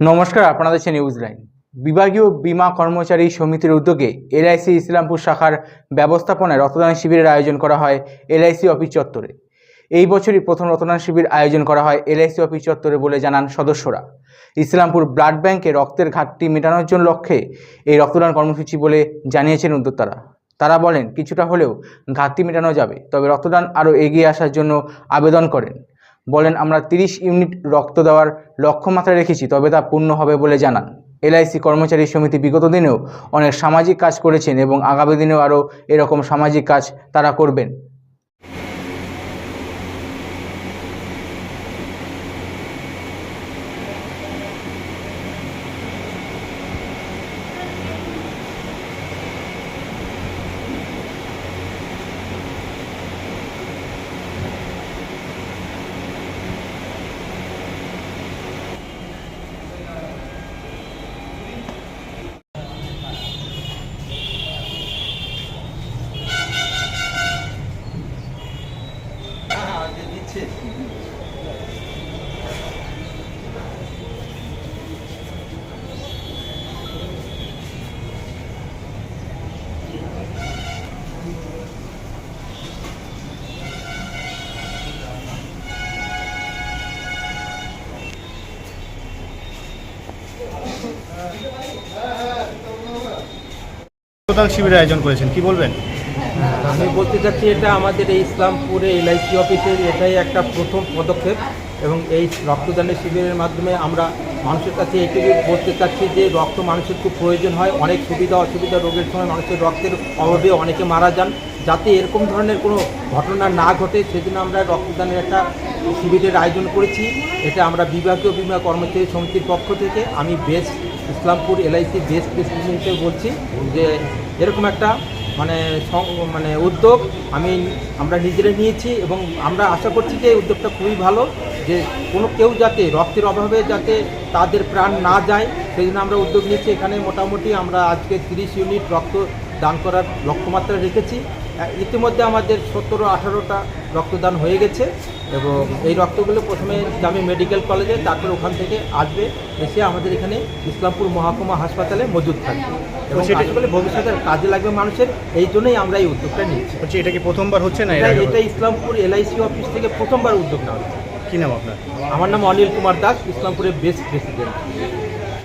নমস্কার আপনারা দেখছেন নিউজ লাইন বিভাগীয় বীমা কর্মচারী সমিতির উদ্যোগে এলআইসি ইসলামপুর শাখার ব্যবস্থাপনায় রক্তদান শিবিরের আয়োজন করা হয় এলআইসি অফিস চত্বরে। এই বছরই প্রথম রক্তদান শিবির আয়োজন করা হয় এলআইসি অফিস চত্বরে বলে জানান সদস্যরা। ইসলামপুর ব্লাড ব্যাংকে রক্তের ঘাটতি মেটানোর জন্য লক্ষ্যে এই রক্তদান কর্মসূচি বলে জানিয়েছেন উদ্যোক্তারা। তারা বলেন, কিছুটা হলেও ঘাটতি মেটানো যাবে, তবে রক্তদান আরও এগিয়ে আসার জন্য আবেদন করেন। বলেন, আমরা তিরিশ ইউনিট রক্ত দেওয়ার লক্ষ্যমাত্রা রেখেছি, তবে তা পূর্ণ হবে বলে জানান। এলআইসি কর্মচারী সমিতি বিগত দিনেও অনেক সামাজিক কাজ করেছেন এবং আগামী দিনেও আরও এরকম সামাজিক কাজ তারা করবেন। রক্তদান শিবিরের আয়োজন করেছেন কি বলবেন? আমি বলতে চাচ্ছি এটা আমাদের এই ইসলামপুরে এলআইসি অফিসের এটাই একটা প্রথম পদক্ষেপ এবং এই রক্তদানের শিবিরের মাধ্যমে আমরা মানুষের কাছে এইটুকু বলতে চাচ্ছি যে রক্ত মানুষের খুব প্রয়োজন হয়। অনেক সুবিধা অসুবিধা রোগের সময় মানুষের রক্তের অভাবে অনেকে মারা যান। যাতে এরকম ধরনের কোনো ঘটনা না ঘটে, সেজন্য আমরা রক্তদানের একটা শিবিরের আয়োজন করেছি। এটা আমরা বিভাগীয় বিমা কর্মচারী সমিতির পক্ষ থেকে। আমি best Islampur LIC best president বলছি যে এরকম একটা মানে মানে উদ্যোগ আমি আমরা নিজেরা নিয়েছি এবং আমরা আশা করছি যে উদ্যোগটা খুবই ভালো, যে কোনো কেউ যাতে রক্তের অভাবে যাতে তাদের প্রাণ না যায়, সেই জন্য আমরা উদ্যোগ নিয়েছি। এখানে মোটামুটি আমরা আজকে তিরিশ ইউনিট রক্ত দান করার লক্ষ্যমাত্রা রেখেছি। ইতিমধ্যে আমাদের সতেরো আঠারোটা রক্তদান হয়ে গেছে এবং এই রক্তগুলো প্রথমে যাবে মেডিকেল কলেজে তারপর ওখান থেকে আসবে এসে আমাদের এখানে ইসলামপুর মহকুমা হাসপাতালে মজুদ থাকবে। এবং সেটা- সেটা ভবিষ্যতে কাজে লাগবে মানুষের এই জন্যই আমরা এই উদ্যোগটা নিয়েছি। বলছি এটা কি প্রথমবার হচ্ছে না এটা ইসলামপুর এলআইসি অফিস থেকে প্রথমবার উদ্যোগ নেওয়া হচ্ছে। কি নাম আপনার? আমার নাম অনিল কুমার দাস ইসলামপুরের বেস্ট প্রেসিডেন্ট।